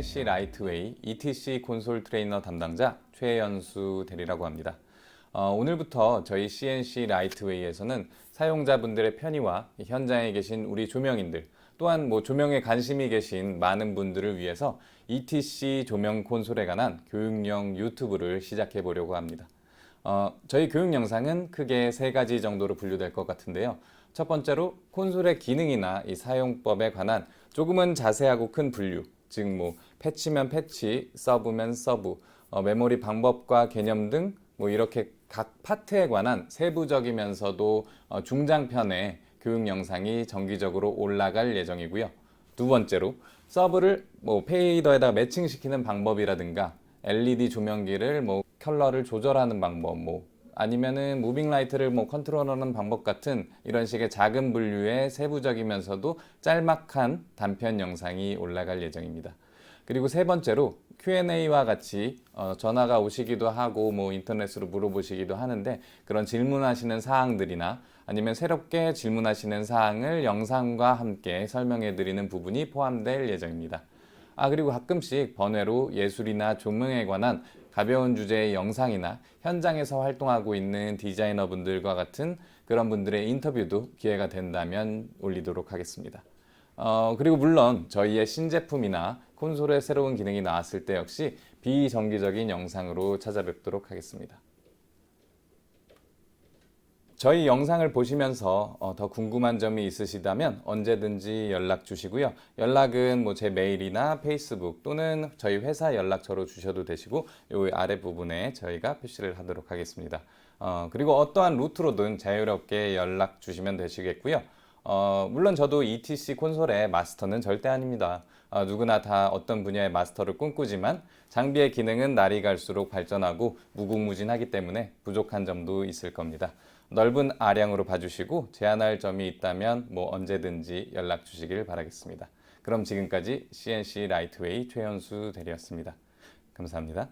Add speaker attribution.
Speaker 1: CNC 라이트웨이 ETC 콘솔 트레이너 담당자 최연수 대리라고 합니다. 어, 오늘부터 저희 CNC 라이트웨이에서는 사용자분들의 편의와 현장에 계신 우리 조명인들 또한 뭐 조명에 관심이 계신 많은 분들을 위해서 ETC 조명 콘솔에 관한 교육용 유튜브를 시작해 보려고 합니다. 어, 저희 교육 영상은 크게 세 가지 정도로 분류될 것 같은데요. 첫 번째로 콘솔의 기능이나 이 사용법에 관한 조금은 자세하고 큰 분류, 즉 뭐 패치면 패치, 서브면 서브, 어, 메모리 방법과 개념 등 뭐 이렇게 각 파트에 관한 세부적이면서도 어, 중장편의 교육 영상이 정기적으로 올라갈 예정이고요. 두 번째로 서브를 뭐 페이더에다 매칭시키는 방법이라든가 LED 조명기를 뭐 컬러를 조절하는 방법 뭐 아니면은 무빙 라이트를 뭐 컨트롤하는 방법 같은 이런 식의 작은 분류의 세부적이면서도 짤막한 단편 영상이 올라갈 예정입니다. 그리고 세 번째로 Q&A와 같이 어, 전화가 오시기도 하고 뭐 인터넷으로 물어보시기도 하는데 그런 질문하시는 사항들이나 아니면 새롭게 질문하시는 사항을 영상과 함께 설명해 드리는 부분이 포함될 예정입니다. 아 그리고 가끔씩 번외로 예술이나 조명에 관한 가벼운 주제의 영상이나 현장에서 활동하고 있는 디자이너 분들과 같은 그런 분들의 인터뷰도 기회가 된다면 올리도록 하겠습니다. 어, 그리고 물론 저희의 신제품이나 콘솔의 새로운 기능이 나왔을 때 역시 비정기적인 영상으로 찾아뵙도록 하겠습니다. 저희 영상을 보시면서 어, 더 궁금한 점이 있으시다면 언제든지 연락 주시고요. 연락은 뭐 제 메일이나 페이스북 또는 저희 회사 연락처로 주셔도 되시고 요 아래 부분에 저희가 표시를 하도록 하겠습니다. 어, 그리고 어떠한 루트로든 자유롭게 연락 주시면 되시겠고요. 어, 물론 저도 ETC 콘솔의 마스터는 절대 아닙니다. 어, 누구나 다 어떤 분야의 마스터를 꿈꾸지만 장비의 기능은 날이 갈수록 발전하고 무궁무진하기 때문에 부족한 점도 있을 겁니다. 넓은 아량으로 봐주시고 제안할 점이 있다면 뭐 언제든지 연락 주시길 바라겠습니다. 그럼 지금까지 CNC 라이트웨이 최현수 대리였습니다. 감사합니다.